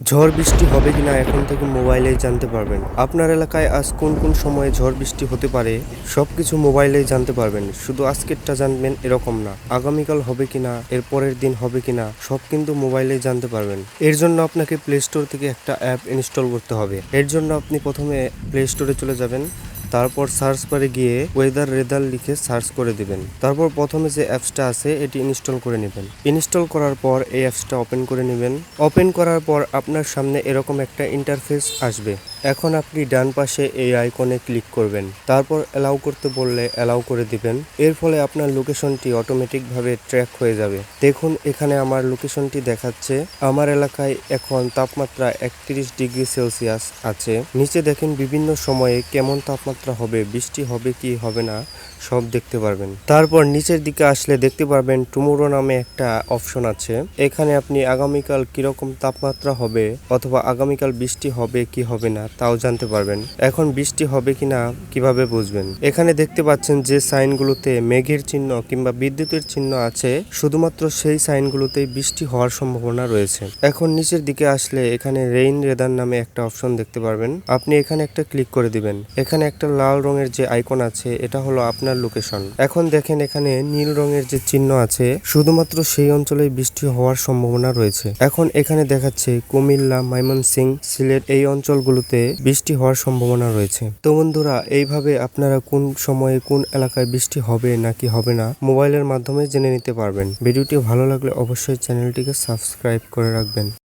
ঝড় বৃষ্টি হবে কিনা এখন থেকে মোবাইলেই জানতে পারবেন। আপনার এলাকায় আজ কোন কোন সময়ে ঝড় বৃষ্টি হতে পারে সব কিছু মোবাইলেই জানতে পারবেন। শুধু আজকেরটা জানবেন এরকম না। আগামীকাল হবে কিনা, এর পরের দিন হবে কিনা, সব কিন্তু মোবাইলেই জানতে পারবেন। এর জন্য আপনাকে প্লে স্টোর থেকে একটা অ্যাপ ইনস্টল করতে হবে। এর জন্য আপনি প্রথমে প্লে স্টোরে চলে যাবেন। তারপর সার্চ বারে গিয়ে ওয়েদার রেদার লিখে সার্চ করে দিবেন। তারপর প্রথমে যে অ্যাপসটা আছে, এটি ইনস্টল করে নেবেন। ইনস্টল করার পর এই অ্যাপসটা ওপেন করে নেবেন। ওপেন করার পর আপনার সামনে এরকম একটা ইন্টারফেস আসবে। এখন আপনি ডান পাশে এই আইকনে ক্লিক করবেন। তারপর অ্যালাউ করতে বললে অ্যালাউ করে দিবেন। এর ফলে আপনার লোকেশনটি অটোমেটিকভাবে ট্র্যাক হয়ে যাবে। দেখুন, এখানে আমার লোকেশনটি দেখাচ্ছে। আমার এলাকায় এখন তাপমাত্রা একত্রিশ ডিগ্রি সেলসিয়াস আছে। নিচে দেখেন বিভিন্ন সময়ে কেমন তাপমাত্রা হবে, বৃষ্টি হবে কি হবে না, সব দেখতে পারবেন। তারপর নিচের দিকে আসলে দেখতে পারবেন টুমোরো নামে একটা অপশন আছে। এখানে আপনি আগামীকাল কীরকম তাপমাত্রা হবে অথবা আগামীকাল বৃষ্টি হবে কি হবে না তাও জানতে পারবেন। এখন বৃষ্টি হবে কিনা কীভাবে বুঝবেন? এখানে দেখতে পাচ্ছেন যে সাইনগুলোতে মেঘের চিহ্ন কিংবা বিদ্যুতের চিহ্ন আছে, শুধুমাত্র সেই সাইনগুলোতেই বৃষ্টি হওয়ার সম্ভাবনা রয়েছে। এখন নিচের দিকে আসলে এখানে রেইন রেদার নামে একটা অপশন দেখতে পারবেন। আপনি এখানে একটা ক্লিক করে দিবেন। এখানে একটা লাল রঙের যে আইকন আছে, এটা হলো আপনার লোকেশন এখন দেখেন এখানে নীল রঙের যে চিহ্ন আছে, শুধুমাত্র সেই অঞ্চলে বৃষ্টি হওয়ার সম্ভাবনা রয়েছে। এখন এখানে দেখাচ্ছে কুমিল্লা ময়মনসিং সিলেট এই অঞ্চলগুলোতে বৃষ্টি হওয়ার সম্ভাবনা রয়েছে। তো বন্ধুরা, এইভাবে আপনারা কোন সময়ে কোন এলাকায় বৃষ্টি হবে নাকি হবে না, মোবাইলের মাধ্যমে জেনে নিতে পারবেন। ভিডিওটি ভালো লাগলে অবশ্যই চ্যানেলটিকে সাবস্ক্রাইব করে রাখবেন।